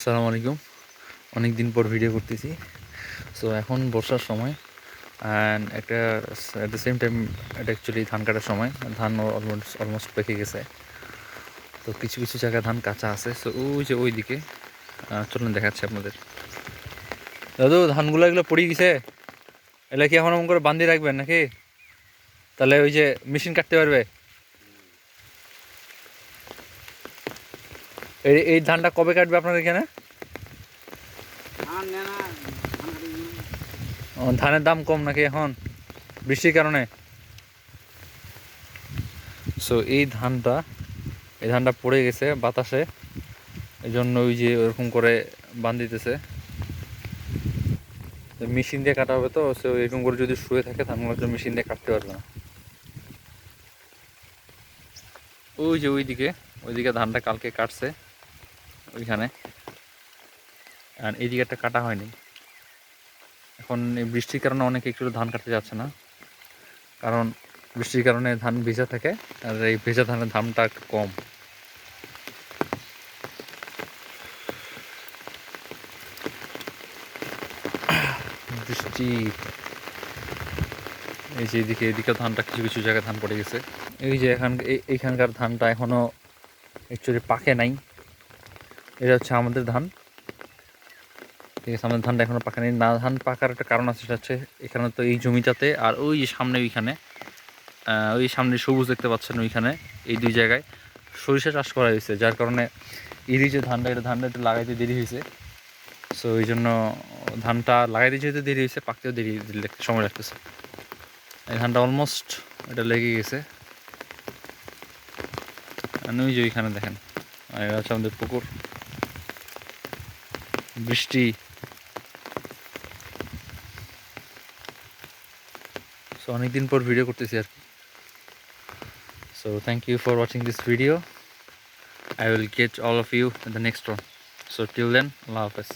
আসসালামু আলাইকুম। অনেক দিন পর ভিডিও করতেছি। সো এখন বর্ষার সময় অ্যান্ড একটা অ্যাট দ্য সেম টাইম এটা অ্যাকচুয়ালি ধান কাটার সময়। ধান অলমোস্ট অলমোস্ট পেকে গেছে। তো কিছু কিছু জায়গায় ধান কাঁচা আছে। সো ওই যে ওই দিকে চলুন দেখাচ্ছি আপনাদের। দাদু, ধানগুলো এগুলো পড়ে গেছে। এগুলো কি এখন করে বান্ধিয়ে রাখবেন নাকি? তাহলে ওই যে মেশিন কাটতে পারবে। এই এই ধানটা কবে কাটবে আপনার এখানে? ধানের দাম কম নাকি এখন? বৃষ্টির কারণে? সো এই ধানটা এই ধানটা পড়ে গেছে বাতাসে। এই জন্য ওই যে ওরকম করে বান্ধিতেছে মেশিন দিয়ে কাটা হবে তো সে এরকম করে যদি শুয়ে থাকে ধানগুলো তো মেশিন দিয়ে কাটতে পারবে না। ওই যে ওইদিকে ওইদিকে ধানটা কালকে কাটছে। ওইখানে। আর এইদিকে একটা কাটা হয়নি। এখন এই বৃষ্টির কারণে অনেকে একটু ধান কাটতে যাচ্ছে না। কারণ বৃষ্টির কারণে ধান ভেজা থাকে, আর এই ভেজা ধানের দামটা একটু কম। বৃষ্টি। এই যে এদিকে এদিকে ধানটা কিছু কিছু জায়গায় ধান পড়ে গেছে। এই যে এখান, এই- এইখানকার ধানটা এখনও অ্যাকচুয়ালি পাকে নাই। এটা হচ্ছে আমাদের ধান। ঠিক আছে, আমাদের ধানটা এখনও পাকা নেই। না, ধান পাকার একটা কারণ আছে, সেটা হচ্ছে এখানে তো এই জমিটাতে আর ওই যে সামনে ওইখানে ওই সামনে সবুজ দেখতে পাচ্ছেন ওইখানে, এই দুই জায়গায় সরিষা চাষ করা হয়েছে, যার কারণে এরই যে ধানটা, এটা ধানটা একটু লাগাইতে দেরি হয়েছে। সো ওই জন্য ধানটা লাগাইতে যেহেতু দেরি হয়েছে, পাকতেও দেরি সময় লাগতেছে। এই ধানটা অলমোস্ট এটা লেগে গেছে। ওই যে ওইখানে দেখেন এটা হচ্ছে আমাদের পুকুর। বৃষ্টি। সো অনেকদিন পর ভিডিও করতেছি আর কি। So thank you for watching this video I will get all of you in the next one so till then আল্লাহ হাফেজ।